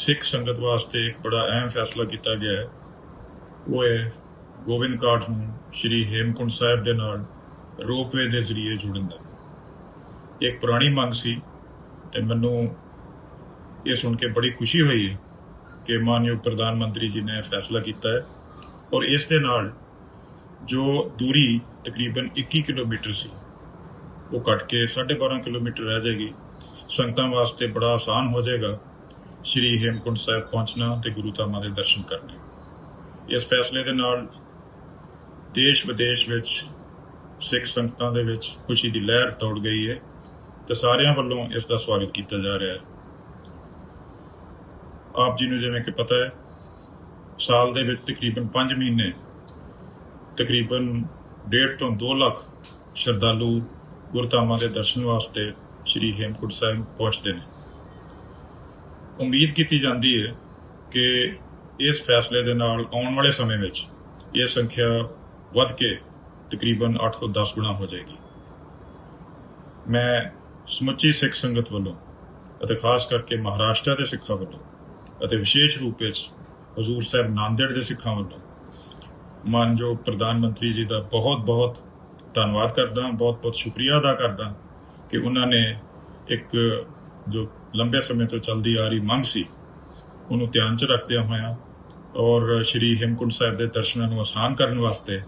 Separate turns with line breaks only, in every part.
ਸਿੱਖ ਸੰਗਤ ਵਾਸਤੇ ਇੱਕ ਬੜਾ ਅਹਿਮ ਫੈਸਲਾ ਕੀਤਾ ਗਿਆ ਹੈ। ਉਹ ਹੈ ਗੋਬਿੰਦ ਕਾਠ ਨੂੰ ਸ਼੍ਰੀ ਹੇਮਕੁੰਟ ਸਾਹਿਬ ਦੇ ਨਾਲ ਰੋਪਵੇ ਦੇ ਜ਼ਰੀਏ ਜੋੜਨ ਦਾ। ਇੱਕ ਪੁਰਾਣੀ ਮੰਗ ਸੀ ਤੇ ਮੈਨੂੰ ਇਹ ਸੁਣ ਕੇ ਬੜੀ ਖੁਸ਼ੀ ਹੋਈ ਹੈ ਕਿ ਮਾਨਯੋਗ ਪ੍ਰਧਾਨ ਮੰਤਰੀ ਜੀ ਨੇ ਇਹ ਫੈਸਲਾ ਕੀਤਾ ਹੈ ਔਰ ਇਸ ਦੇ ਨਾਲ ਜੋ ਦੂਰੀ ਤਕਰੀਬਨ 21 ਕਿਲੋਮੀਟਰ ਸੀ, ਉਹ ਘਟ ਕੇ 12.5 ਕਿਲੋਮੀਟਰ ਰਹਿ ਜਾਏਗੀ। ਸੰਗਤਾਂ ਵਾਸਤੇ ਬੜਾ ਆਸਾਨ ਹੋ ਜਾਏਗਾ। ਸ਼੍ਰੀ ਹੇਮਕੁੰਟ ਸਾਹਿਬ ਪਹੁੰਚਣਾ ਤੇ ਗੁਰੂ ਧਾਮਾਂ ਦੇ ਦਰਸ਼ਨ ਕਰਨੇ। ਇਸ ਫੈਸਲੇ ਦੇ ਨਾਲ ਦੇਸ਼ ਵਿਦੇਸ਼ ਵਿੱਚ, ਸਿੱਖ ਸੰਗਤਾਂ ਦੇ ਵਿੱਚ ਖੁਸ਼ੀ ਦੀ ਲਹਿਰ ਦੌੜ ਗਈ ਹੈ ਤੇ ਸਾਰਿਆਂ ਵੱਲੋਂ ਇਸ ਦਾ ਸਵਾਗਤ ਕੀਤਾ ਜਾ ਰਿਹਾ ਹੈ। ਆਪ ਜੀ ਨੂੰ ਜਿਵੇਂ ਕਿ ਪਤਾ ਹੈ, ਸਾਲ ਦੇ ਵਿੱਚ ਤਕਰੀਬਨ 5 ਮਹੀਨੇ, ਤਕਰੀਬਨ 1.5 ਤੋਂ 2 ਲੱਖ ਸ਼ਰਧਾਲੂ ਗੁਰਧਾਮਾਂ ਦੇ ਦਰਸ਼ਨ ਵਾਸਤੇ ਸ਼੍ਰੀ ਹੇਮਕੁੰਟ ਸਾਹਿਬ ਪਹੁੰਚਦੇ ਨੇ। ਉਮੀਦ ਕੀਤੀ ਜਾਂਦੀ ਹੈ ਕਿ ਇਸ ਫੈਸਲੇ ਦੇ ਨਾਲ ਆਉਣ ਵਾਲੇ ਸਮੇਂ ਵਿੱਚ ਇਹ ਸੰਖਿਆ ਵੱਧ ਕੇ ਤਕਰੀਬਨ 8 ਤੋਂ 10 ਗੁਣਾ ਹੋ ਜਾਏਗੀ। ਮੈਂ ਸਮੁੱਚੀ ਸਿੱਖ ਸੰਗਤ ਵੱਲੋਂ ਅਤੇ ਖਾਸ ਕਰਕੇ ਮਹਾਰਾਸ਼ਟਰ ਦੇ ਸਿੱਖਾਂ ਵੱਲੋਂ ਅਤੇ ਵਿਸ਼ੇਸ਼ ਰੂਪ ਵਿੱਚ ਹਜ਼ੂਰ ਸਾਹਿਬ ਨਾਂਦੇੜ ਦੇ ਸਿੱਖਾਂ ਵੱਲੋਂ ਮਾਨਯੋਗ ਪ੍ਰਧਾਨ ਮੰਤਰੀ ਜੀ ਦਾ ਬਹੁਤ ਬਹੁਤ ਧੰਨਵਾਦ ਕਰਦਾ, ਬਹੁਤ ਬਹੁਤ ਸ਼ੁਕਰੀਆ ਅਦਾ ਕਰਦਾ ਕਿ ਉਹਨਾਂ ਨੇ ਇੱਕ ਜੋ ਲੰਬੇ ਸਮੇਂ ਤੋਂ ਚੱਲਦੀ ਆ ਰਹੀ ਮੰਗ ਸੀ, ਉਹਨੂੰ ਧਿਆਨ 'ਚ ਰੱਖਦਿਆਂ ਹੋਇਆਂ ਔਰ ਸ਼੍ਰੀ ਹੇਮਕੁੰਟ ਸਾਹਿਬ ਦੇ ਦਰਸ਼ਨਾਂ ਨੂੰ ਆਸਾਨ ਕਰਨ ਵਾਸਤੇ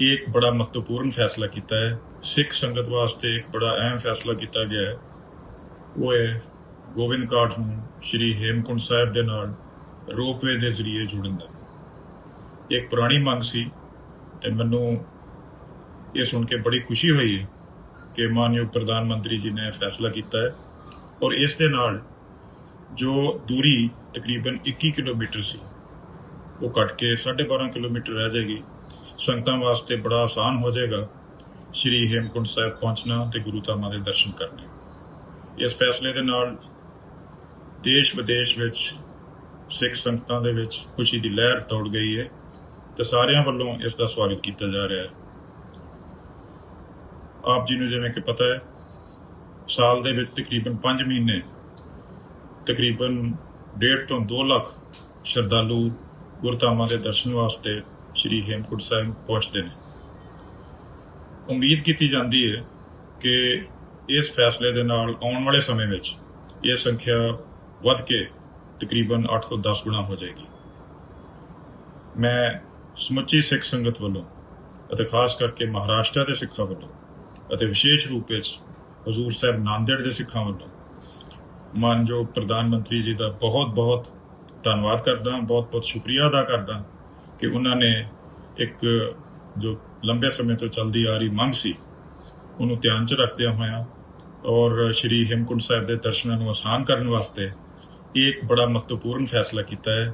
ਇਹ ਇੱਕ ਬੜਾ ਮਹੱਤਵਪੂਰਨ ਫੈਸਲਾ ਕੀਤਾ ਹੈ। ਸਿੱਖ ਸੰਗਤ ਵਾਸਤੇ ਇੱਕ ਬੜਾ ਅਹਿਮ ਫੈਸਲਾ ਕੀਤਾ ਗਿਆ ਹੈ। ਉਹ ਹੈ ਗੋਬਿੰਦ ਘਾਟ ਨੂੰ ਸ਼੍ਰੀ ਹੇਮਕੁੰਟ ਸਾਹਿਬ ਦੇ ਨਾਲ ਰੋਪਵੇ ਦੇ ਜ਼ਰੀਏ ਜੋੜਨ ਦਾ। ਇੱਕ ਪੁਰਾਣੀ ਮੰਗ ਸੀ ਤੇ ਮੈਨੂੰ ਇਹ ਸੁਣ ਕੇ ਬੜੀ ਖੁਸ਼ੀ ਹੋਈ ਹੈ ਕਿ ਮਾਨਯੋਗ ਪ੍ਰਧਾਨ ਮੰਤਰੀ ਜੀ ਨੇ ਇਹ ਫੈਸਲਾ ਕੀਤਾ ਹੈ। ਔਰ ਇਸ ਦੇ ਨਾਲ ਜੋ ਦੂਰੀ ਤਕਰੀਬਨ 21 ਕਿਲੋਮੀਟਰ ਸੀ, ਉਹ ਘਟ ਕੇ 12.5 ਕਿਲੋਮੀਟਰ ਰਹਿ ਜਾਏਗੀ। ਸੰਗਤਾਂ ਵਾਸਤੇ ਬੜਾ ਆਸਾਨ ਹੋ ਜਾਏਗਾ ਸ਼੍ਰੀ ਹੇਮਕੁੰਟ ਸਾਹਿਬ ਪਹੁੰਚਣਾ ਤੇ ਗੁਰੂ ਧਾਮਾਂ ਦੇ ਦਰਸ਼ਨ ਕਰਨੇ। ਇਸ ਫੈਸਲੇ ਦੇ ਨਾਲ ਦੇਸ਼ ਵਿਦੇਸ਼ ਵਿੱਚ ਸਿੱਖ ਸੰਗਤਾਂ ਦੇ ਵਿੱਚ ਖੁਸ਼ੀ ਦੀ ਲਹਿਰ ਦੌੜ ਗਈ ਹੈ ਤੇ ਸਾਰਿਆਂ ਵੱਲੋਂ ਇਸ ਦਾ ਸਵਾਗਤ ਕੀਤਾ ਜਾ ਰਿਹਾ ਹੈ। ਆਪ ਜੀ ਨੂੰ ਜਿਵੇਂ ਕਿ ਪਤਾ ਹੈ ਸਾਲ ਦੇ ਵਿੱਚ ਤਕਰੀਬਨ 5 ਮਹੀਨੇ, ਤਕਰੀਬਨ 1.5 ਤੋਂ 2 ਲੱਖ ਸ਼ਰਧਾਲੂ ਗੁਰਧਾਮਾਂ ਦੇ ਦਰਸ਼ਨ ਵਾਸਤੇ ਸ਼੍ਰੀ ਹੇਮਕੁੰਟ ਸਾਹਿਬ ਪਹੁੰਚਦੇ ਨੇ। ਉਮੀਦ ਕੀਤੀ ਜਾਂਦੀ ਹੈ ਕਿ ਇਸ ਫੈਸਲੇ ਦੇ ਨਾਲ ਆਉਣ ਵਾਲੇ ਸਮੇਂ ਵਿੱਚ ਇਹ ਸੰਖਿਆ ਵੱਧ ਕੇ ਤਕਰੀਬਨ 8 ਤੋਂ 10 ਗੁਣਾ ਹੋ ਜਾਏਗੀ। ਮੈਂ ਸਮੁੱਚੀ ਸਿੱਖ ਸੰਗਤ ਵੱਲੋਂ ਅਤੇ ਖਾਸ ਕਰਕੇ ਮਹਾਰਾਸ਼ਟਰ ਦੇ ਸਿੱਖਾਂ ਵੱਲੋਂ ਅਤੇ ਵਿਸ਼ੇਸ਼ ਰੂਪ ਵਿੱਚ ਹਜ਼ੂਰ ਸਾਹਿਬ ਨਾਂਦੇੜ ਦੇ ਸਿੱਖਾਂ ਵੱਲੋਂ। ਮਾਨਯੋਗ ਪ੍ਰਧਾਨ ਮੰਤਰੀ ਜੀ ਦਾ ਬਹੁਤ ਬਹੁਤ ਧੰਨਵਾਦ ਕਰਦਾ ਬਹੁਤ ਬਹੁਤ ਸ਼ੁਕਰੀਆ ਅਦਾ ਕਰਦਾ ਕਿ ਉਹਨਾਂ ਨੇ ਇੱਕ ਜੋ ਲੰਬੇ ਸਮੇਂ ਤੋਂ ਚੱਲਦੀ ਆ ਰਹੀ ਮੰਗ ਸੀ, ਉਹਨੂੰ ਧਿਆਨ 'ਚ ਰੱਖਦਿਆਂ ਹੋਇਆਂ ਔਰ ਸ਼੍ਰੀ ਹੇਮਕੁੰਟ ਸਾਹਿਬ ਦੇ ਦਰਸ਼ਨਾਂ ਨੂੰ ਆਸਾਨ ਕਰਨ ਵਾਸਤੇ ਇਹ ਇੱਕ ਬੜਾ ਮਹੱਤਵਪੂਰਨ ਫੈਸਲਾ ਕੀਤਾ ਹੈ।